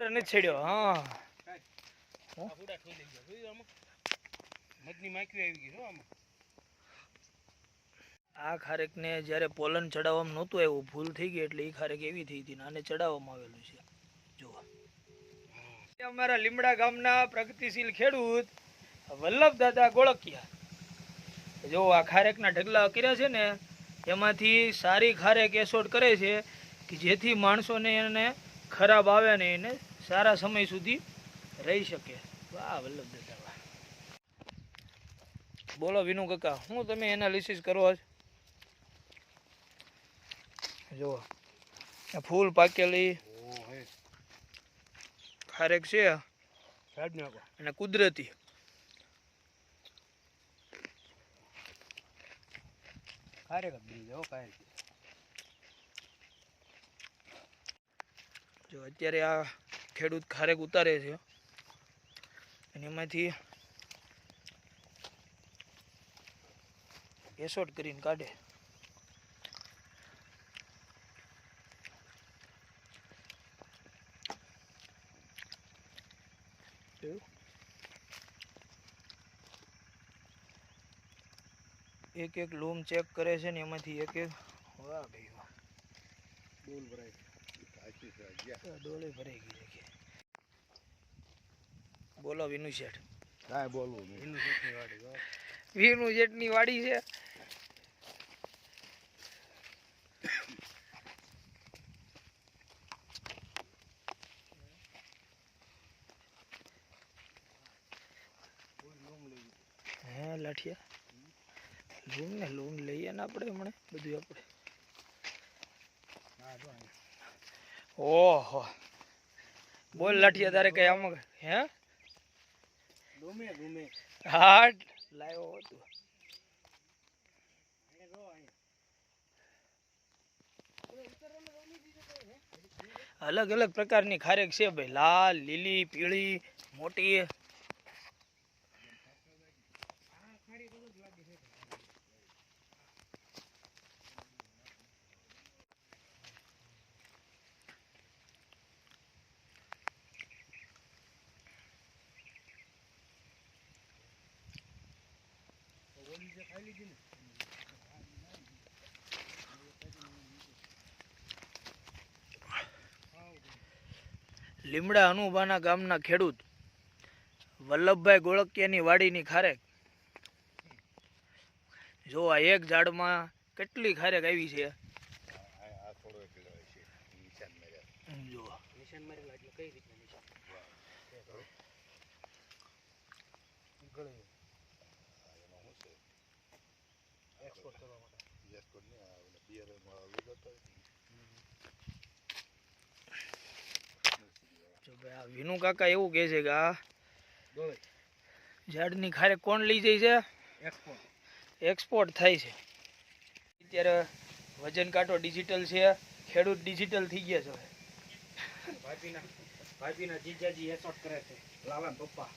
નથી છેડ્યો હા. આ ખારેકને જ્યારે પોલન ચડાવવામાં નહોતું આવ્યું ભૂલ થઈ ગઈ એટલે એ ખારેક એવી થઈ હતી આને ચડાવવામાં આવેલું છે. જુઓ અમારા લીમડા ગામના પ્રગતિશીલ ખેડૂત વલ્લભ દાદા ગોળકિયા. જો આ ખારેકના ઢગલા કર્યા છે ને એમાંથી સારી ખારેક એસોડ કરે છે કે જેથી માણસોને એને ખરાબ આવે ને એને સારા સમય સુધી રહી શકે. વાહ વલ્લભ દાદા વાહ. બોલો વિનુ કાકા હું તમે એનાલિસિસ કરો જુઓ ફૂલ પાકેલી ખારેક છે. અને કુદરતી. ખારેક. જો અત્યારે આ ખેડૂત ખારેક ઉતારે છે. અને એમાંથી એસોટ કરીને કાઢે? એક એક લૂમ ચેક કરે છે ને એમાંથી એક એક વાહ ભાઈ વાહ. ડોલ ભરાય ડોલે ભરાઈ ગઈ છે બોલો વિનુ શેઠ. કાંઈ બોલવું વિનુ વાળી જો વિનુ શેઠની વાડી છે. હે લાઠિયા. લોન ને લૂમ લઈએ ને આપણે હમણાં બધું આપણે. હા જો. ઓહો. બોલ લાઠીયા તારે કઈ આમ હે? ગમે ગમે હાટ લાવ્યો હતું અલગ અલગ પ્રકારની ખારેક છે ભાઈ. લાલ લીલી પીળી મોટી. ઓલી જે ખાઈ લીધી ને લીમડા અનુભાના ગામના ખેડૂત વલ્લભભાઈ ગોળકિયાની વાડીની ખારેક. જો આ એક ઝાડમાં કેટલી ખારેક આવી છે? જો. છે એક્સપોર્ટ કરવા માટે એક્સપોર્ટ નહીં આ ઓલા બિયરમાં લીધો તો જો આ વિનુ કાકા એવું કહે છે કે આ ઝાડની ખારે કોણ લઈ જાય છે? એક્સપોર્ટ એક્સપોર્ટ થાય છે. અત્યારે વજન કાંટો ડિજિટલ છે ખેડૂત ડિજિટલ થઈ ગયા છે. ભાભીના ભાભીના જીજાજી એસોટ કરે છે. લાલા પપ્પા.